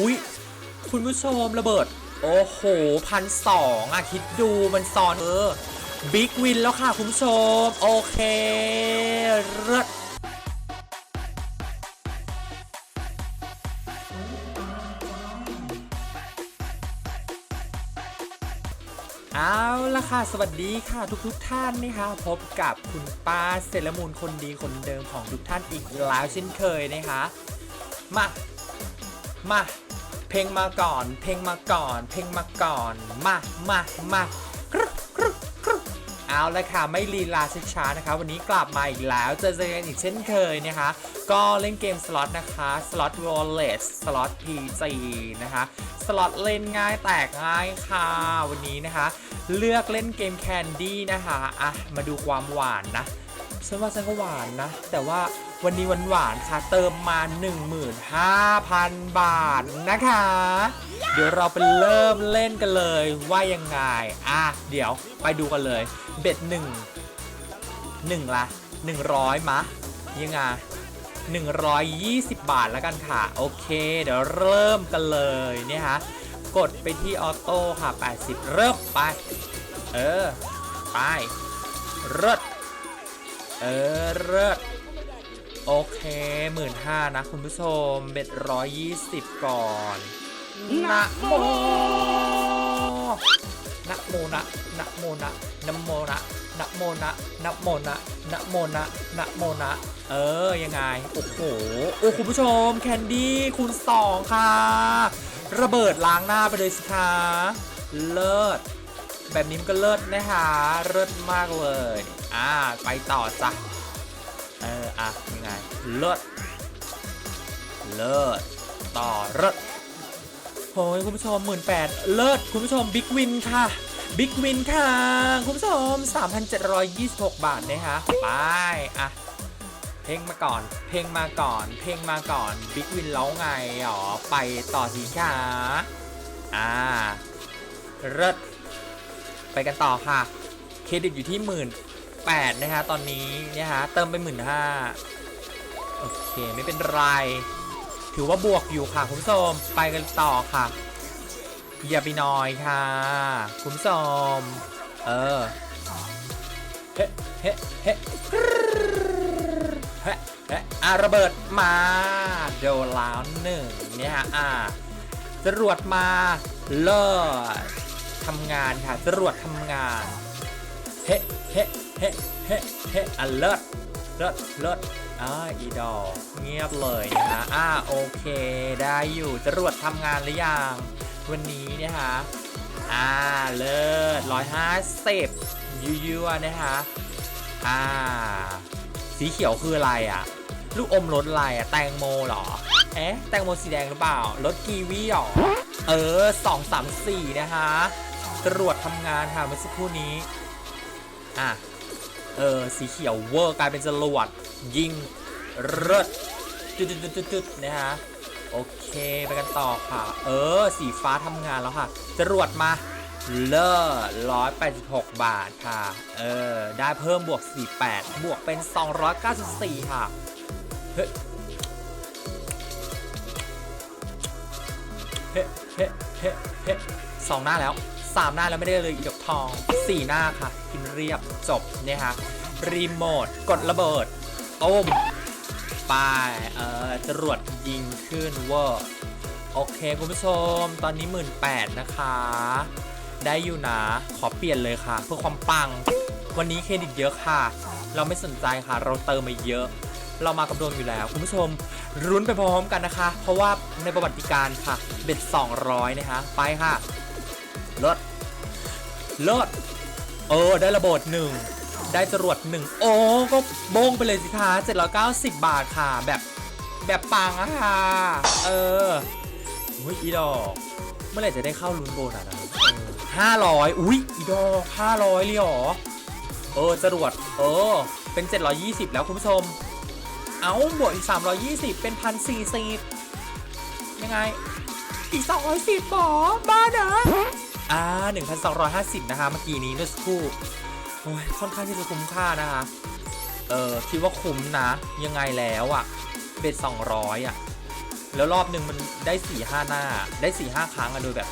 อุ๊ย คุณผู้ชมระเบิด โอ้โหพันสองอะคิดดูมันซอนเออบิ๊กวินแล้วค่ะ คุณผู้ชม โอเคเลิศเอาละค่ะ สวัสดีค่ะทุกทุกๆท่านนะคะพบกับคุณป้าเซเลมูนคนดีคนเดิมของทุกท่านอีกแล้วเช่นเคยนะคะ มา มา เพลงมาก่อน เพลงมาก่อน เพลงมาก่อน มามามากรึ๊บกรึ๊บกรึ๊บเอาละค่ะ ไม่ลีลาช้าๆนะคะ วันนี้กลับมาอีกแล้ว เจอกันอีกเช่นเคยนะคะ ก็เล่นเกมสล็อตนะคะ สล็อตวอลเล็ตสล็อต PG นะคะ สล็อตเล่นง่ายแตกง่ายค่ะ วันนี้นะคะ เลือกเล่นเกมแคนดี้นะคะ อะ มาดูความหวานนะ ฉันว่าฉันก็หวานนะ แต่ว่า วันนี้วันหวานค่ะ เติมมา 15,000 บาทนะคะ เดี๋ยวเราไปเริ่มเล่นกันเลยว่ายังไง อะ เดี๋ยวไปดูกันเลย เบ็ดหนึ่งหนึ่งละ100มะ ยังไง120บบาทแล้วกันค่ะ โอเค เดี๋ยวเริ่มกันเลยเนี่ยฮะ กดไปที่ออโต้ค่ะ 80 เริ่มไป เออ ไป เริ่เออเลิศ โอเคหมื่นห้านะคุณผู้ชมเบ็ดร้อยยี่สิบก่อนนะโมนะโมนะนะโมนะนะโมนะนะโมนะนะโมนะนะโมนะนะโมนะ เออ ยังไง โอ้โห โอ้คุณผู้ชม แคนดี้คูณสองค่ะ ระเบิดล้างหน้าไปเลยสิคะเลิศ แบบนี้มันก็เลิศนะคะ เลิศมากเลย อ่า ไปต่อจ้ะ เอออะยังไงเลิศเลิศต่อเลิศโอ้ยคุณผู้ชมหมื่นแปดเลิศคุณผู้ชมบิ๊กวินค่ะบิ๊กวินค่ะ คุณผู้ชม 3,726 บาทนะคะไปอะเพลงมาก่อน เพลงมาก่อน เพลงมาก่อน บิ๊กวินแล้วไงอ๋อ ไปต่อทีค่ะอ่าเลิศไปกันต่อค่ะ เครดิตอยู่ที่หมื่น แปดนะฮะตอนนี้เนี่ยฮะเติมไปหมื่นห้าโอเคไม่เป็นไร ถือว่าบวกอยู่ค่ะคุณผู้ชมไปกันต่อค่ะ อย่าไปนอยค่ะคุณผู้ชมเออเฮ้เฮ้เฮ้เฮ้เฮ้อะระเบิดมาโดนแล้วหนึ่งเนี่ยฮะอะจรวดมาเลิศทำงานค่ะจรวดทำงาน เฮ้เฮ้เฮ้เฮ้เฮ้อะเลิศเลิศเลิศอ่าอีดอกเงียบเลยนะฮะอ่าโอเค ได้อยู่จรวดทำงานหรือยัง วันนี้เนี่ยฮะอ่าเลิศร้อยห้าสิบยั่วๆนะฮะอ่าสีเขียวคืออะไรอะ ลูกอมรสอะไรอะ แตงโมเหรอ เอ๊ะ แตงโมสีแดงหรือเปล่ารสกีวีเหรอ เออสองสามสี่นะคะจรวดทำงานค่ะเมื่อสักครู่นี้ อะ เออ สีเขียวเวอร์กลายเป็นจรวดยิงเลิศจุดจุดจุดๆๆๆนะฮะโอเคไปกันต่อค่ะ เออ สีฟ้าทำงานแล้วค่ะ จรวดมาเลิศร้อยแปดสิบหกบาทค่ะ เออ ได้เพิ่มบวก48บวกเป็น294ค่ะเฮ้ยเฮ้เฮ้เฮ้เฮ้สองหน้าแล้ว สามหน้าแล้วไม่ได้เลยอีดอกทองสี่หน้าค่ะ กินเรียบจบเนี่ยฮะรีโมทกดระเบิดต้มไปเอ่อจรวดยิงขึ้นเวอร์โอเค คุณผู้ชม ตอนนี้หมื่นแปดนะคะ ได้อยู่นะ ขอเปลี่ยนเลยค่ะ เพื่อความปัง วันนี้เครดิตเยอะค่ะ เราไม่สนใจค่ะ เราเติมมาเยอะ เรามากับดวงอยู่แล้ว คุณผู้ชม รุ้นไปพร้อมกันนะคะ เพราะว่าในประวัติการค่ะ เบ็ด 200 นะคะ ไปค่ะ ลดเออ ได้ระเบิดหนึ่งได้จรวดหนึ่งโอ้ ก็โบงไปเลยสิคะ790 บาทค่ะ แบบแบบปังอะค่ะเอออุ้ยอีดอก เมื่อไหร่จะได้เข้าลุ้นโบนัสนะห้าร้อยอุ้ยอีดอกห้าร้อยเลยหรอ เออจรวดเออ เป็น 720 แล้วคุณผู้ชม เอาบวกอีก 320 เป็น1,040ยังไง อีก 210บอบ้าเนอะ อ่า1,250 นะคะ เมื่อกี้นี้เมื่อสักครู่โอ้ยค่อนข้างที่จะคุ้มค่านะคะ เออคิดว่าคุ้มนะ ยังไงแล้วอะ่ะเบ็ด200 อะ แล้วรอบหนึ่งมันได้4ี่ห้าหน้า ได้4ี่ห้าครั้งอะโดยแบบ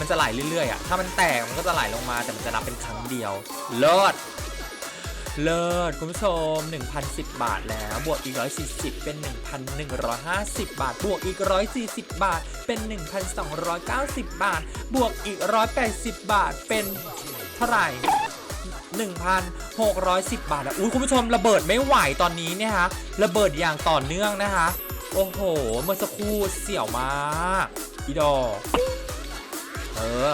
มันจะไหลเรื่อยๆอะถ้ามันแตกมันก็จะไหลลงมาแต่มันจะนับเป็นครั้งเดียวเลิศ เลิศคุณผู้ชม 1,010 บาทแล้ว บวกอีก 140 เป็น 1,150 บาท บวกอีก 140 บาท เป็น 1,290 บาท บวกอีก 180 บาท เป็นเท่าไหร่ 1,610 บาทอะอุ้ยคุณผู้ชมระเบิดไม่ไหวตอนนี้เนี่ยฮะ ระเบิดอย่างต่อเนื่องนะคะ โอ้โห เมื่อสักครู่เสี่ยวมากอีดอเออ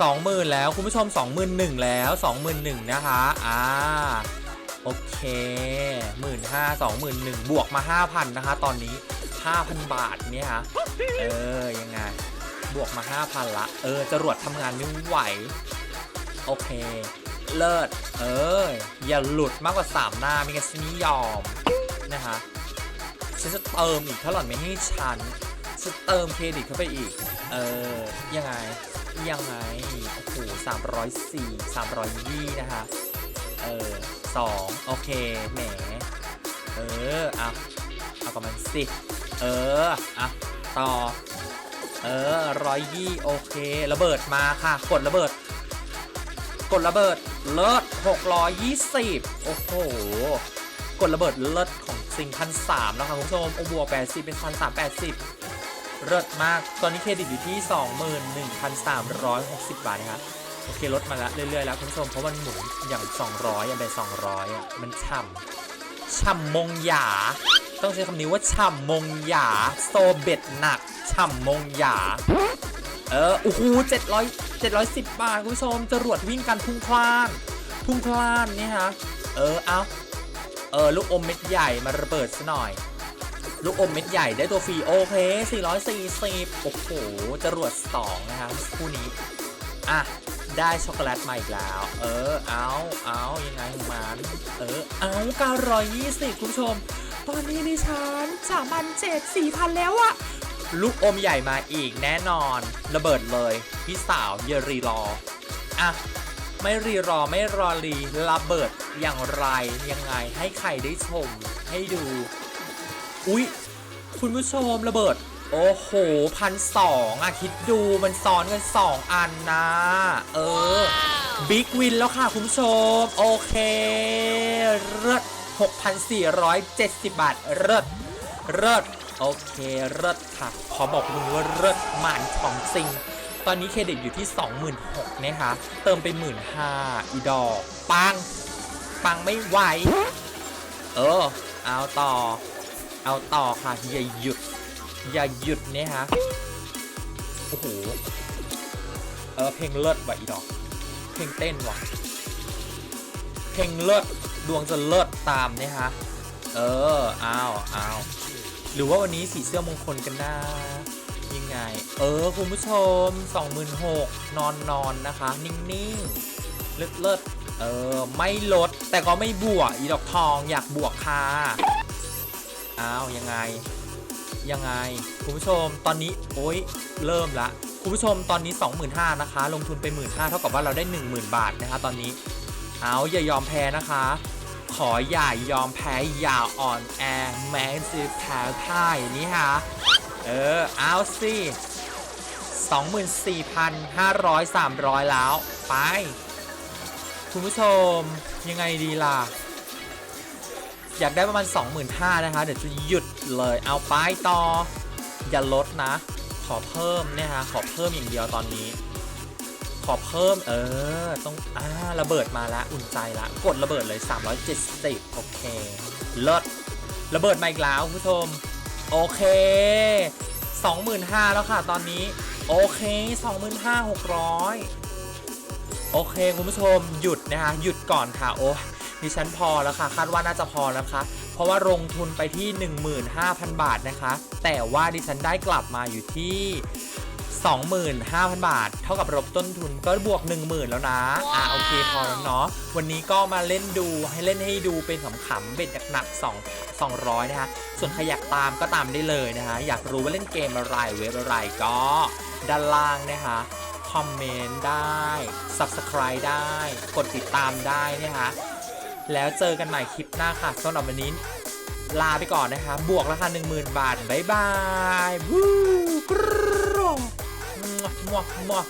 สองหมื่นแล้วคุณผู้ชมสองหมื่นหนึ่งแล้วสองหมื่นหนึ่งนะคะ อ่า โอเคหมื่นห้าสองหมื่นหนึ่งบวกมาห้าพันนะคะ ตอนนี้ห้าพันบาทเนี่ยฮะ เออ ยังไง บวกมาห้าพันละ เออ จรวดทำงานไม่ไหว โอเค เลิศ เออ อย่าหลุดมากกว่า 3 หน้าไม่งั้นฉันไม่ยอม นะคะ ฉันจะเติมอีกถ้าหล่อนไม่ให้ฉัน เติมเครดิตเข้าไปอีก เออ ยังไง ยังไง โอ้โหสามร้อยสี่สามร้อยยี่นะคะ เออสองโอเค แหม เออ เอาเอากับมันสิ เออ อะ ต่อ เออร้อยยี่โอเค ระเบิดมาค่ะ กดระเบิด กดระเบิด เลิศ620โอ้โห กดระเบิดเลิศของซิงพันสามแล้วค่ะคุณผู้ชม โอ้บวก80เป็นพันสามแปดสิบ เลิศมาก ตอนนี้เครดิตอยู่ที่ 21,360 บาทนะคะโอเคลดมาแล้วเรื่อยๆแล้วคุณผู้ชมเพราะมันหมุนอย่าง 200อย่างแบบ200อะมันฉ่ำฉ่ำมงหยา ต้องใช้คำนี้ว่าฉ่ำมงหยา โซเบ็ดหนักฉ่ำมงหยา เออโอ้โหเจ็ดร้อยเจ็ดร้อยสิบบาท คุณผู้ชมจรวดวิ่งกันพุ่งพล่านพุ่งพล่านนี่ฮะ เออ เอาเออ ลูกอมเม็ดใหญ่มาระเบิดซะหน่อย ลูกอมเม็ดใหญ่ได้ตัวฟรีโอเค 440 โอ้โห จรวด 2 นะคะคู่นี้ อะ ได้ช็อกโกแลตมาอีกแล้ว เออ เอาเอายังไงมันเออ เอา920 คุณผู้ชม ตอนนี้ดิฉันสามพันเจ็ดสี่พันแล้วอะลูกอมใหญ่มาอีกแน่นอน ระเบิดเลย พี่สาวเยารีรอ อะ ไม่รีรอไม่รอรีระเบิดอย่างไรยังไงให้ใครได้ชมให้ดู อุ๊ย คุณผู้ชมระเบิด โอ้โหพันสองอะคิดดูมันซ้อนกันสองอันนะ เออบิ๊กวินแล้วค่ะ คุณผู้ชม โอเคเลิศ6,470 บาทเลิศเลิศโอเคเลิศค่ะ ขอบอกคุณว่าเลิศหมานของจริง ตอนนี้เครดิตอยู่ที่ 26,000นะคะ เติมไป 15,000อีดอก ปัง ปังไม่ไหว เออ เอาต่อ เอาต่อค่ะ อย่าหยุด อย่าหยุดเนี่ยฮะโอ้โห เออเพลงเลิศว่ะอีดอก เพลงเต้นว่ะ เพลงเลิศดวงจะเลิศตามเนี่ยฮะ เออ อ้าวอ้าวหรือว่าวันนี้สีเสื้อมงคลกันนะยังไง เออ คุณผู้ชม 26,000นอนนอนนะคะ นิ่งๆ เลิศเลิศเออ ไม่ลดแต่ก็ไม่บวก อีดอกทองอยากบวกค่ะ อ้าวยังไง ยังไง คุณผู้ชมตอนนี้โอ้ยเริ่มละ คุณผู้ชมตอนนี้ 25,000นะคะ ลงทุนไป 15,000เท่ากับว่าเราได้ 10,000 บาทนะคะ ตอนนี้เอาอย่ายอมแพ้นะคะ ขออย่ายอมแพ้อย่าอ่อนแอแม้จะแพ้พ่ายนี่ฮะเออเอาสิ24,500 300 แล้ว ไป คุณผู้ชมยังไงดีล่ะ อยากได้ประมาณ 25,000นะคะ เดี๋ยวจะหยุดเลยเอาไปต่อ อย่าลดนะ ขอเพิ่มเนี่ยฮะขอเพิ่มอย่างเดียวตอนนี้ ขอเพิ่มเออต้องอ่าระเบิดมาแล้วอุ่นใจละกดระเบิดเลย 370 โอเคเลิศระเบิดมาอีกแล้วคุณผู้ชมโอเค 25,000 แล้วค่ะ ตอนนี้โอเค 25,600 โอเค คุณผู้ชมหยุดนะคะหยุดก่อนค่ะ โอ้ ดิฉันพอแล้วค่ะ คาดว่าน่าจะพอแล้วค่ะเพราะว่าลงทุนไปที่ 15,000 บาทนะคะ แต่ว่าดิฉันได้กลับมาอยู่ที่ 25,000 บาท เท่ากับลบต้นทุนก็บวก 10,000 แล้วนะอะโอเคพอแล้วเนาะ วันนี้ก็มาเล่นดูให้เล่นให้ดูเป็นขำๆเบ็ดหนักๆ2 200 นะคะ ส่วนใครอยากตามก็ตามได้เลยนะคะ อยากรู้ว่าเล่นเกมอะไรเว็บอะไรก็ด้านล่างนะคะคอมเมนต์ได้ Subscribe ได้ กดติดตามได้นะคะ แล้วเจอกันใหม่คลิปหน้าค่ะสำหรับวันนี้ลาไปก่อนนะคะ บวกราคา10,000 บาท บ๊ายบายวู้กรู๊ดมัวมัวมัว